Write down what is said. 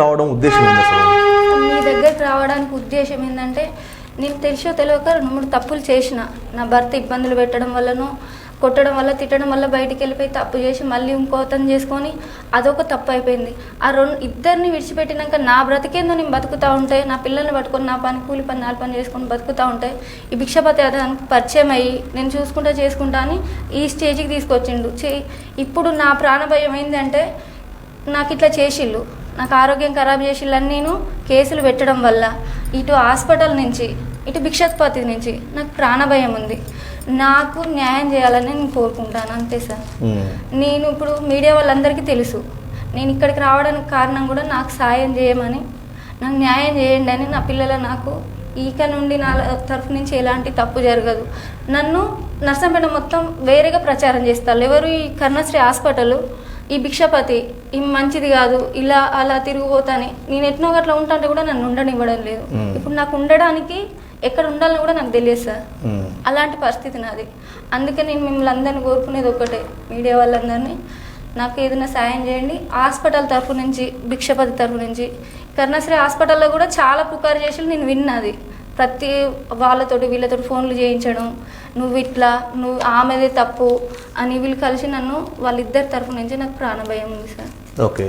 రావడం ఉద్దేశం ఏంటి అసలు? మీ దగ్గరికి రావడానికి ఉద్దేశం ఏంటంటే నేను తెలిసో తెలియక రెండు మూడు తప్పులు చేసిన. నా భర్త ఇబ్బందులు పెట్టడం వల్లనో కొట్టడం వల్ల తిట్టడం వల్ల బయటికి వెళ్ళిపోయి తప్పు చేసి మళ్ళీ ఇంకో అతను చేసుకొని అదొక తప్పు అయిపోయింది. ఆ రెండు ఇద్దరిని విడిచిపెట్టినాక నా బ్రతికేందో నేను బతుకుతా ఉంటే నా పిల్లల్ని పట్టుకొని నా పని కూలి పని నాలుగు పని చేసుకొని బతుకుతా ఉంటే ఈ భిక్షపతి అతనికి పరిచయం అయ్యి నేను చూసుకుంటా చేసుకుంటా అని ఈ స్టేజ్కి తీసుకొచ్చిండు. చే ఇప్పుడు నా ప్రాణభయం ఏంటంటే నాకు ఇట్లా చేసిళ్ళు. నాకు ఆరోగ్యం ఖరాబ్ చేసిళ్ళని నేను కేసులు పెట్టడం వల్ల ఇటు హాస్పిటల్ నుంచి ఇటు భిక్షత్పతి నుంచి నాకు ప్రాణభయం ఉంది. నాకు న్యాయం చేయాలని నేను కోరుకుంటాను అంతే సార్. నేను ఇప్పుడు మీడియా వాళ్ళందరికీ తెలుసు. నేను ఇక్కడికి రావడానికి కారణం కూడా నాకు సాయం చేయమని నాకు న్యాయం చేయండి అని నా పిల్లలు నాకు ఈక నుండి నా తరఫు నుంచి ఎలాంటి తప్పు జరగదు. నన్ను నర్సంపేట మొత్తం వేరేగా ప్రచారం చేస్తారు. ఎవరు ఈ కర్ణశ్రీ హాస్పిటల్ ఈ భిక్షపతి ఈ మంచిది కాదు ఇలా అలా తిరిగిపోతాని. నేను ఎట్నో గట్లా ఉంటాంటే కూడా నన్ను ఉండనివ్వడం లేదు. ఇప్పుడు నాకు ఉండడానికి ఎక్కడ ఉండాలని కూడా నాకు తెలియదు సార్. అలాంటి పరిస్థితి నాది. అందుకే నేను మిమ్మల్ని అందరినీ కోరుకునేది ఒకటే మీడియా వాళ్ళందరినీ. నాకు ఏదైనా సాయం చేయండి. హాస్పిటల్ తరఫు నుంచి భిక్షపతి తరఫు నుంచి. కర్ణశ్రీ హాస్పిటల్లో కూడా చాలా పుకారు చేసి నేను విన్నది. ప్రతి వాళ్ళతోటి వీళ్ళతోటి ఫోన్లు చేయించడం నువ్వు ఇట్లా నువ్వు ఆమెదే తప్పు అని వీళ్ళు కలిసి నన్ను వాళ్ళిద్దరి తరఫు నుంచి నాకు ప్రాణభయం ఉంది సార్. ఓకే.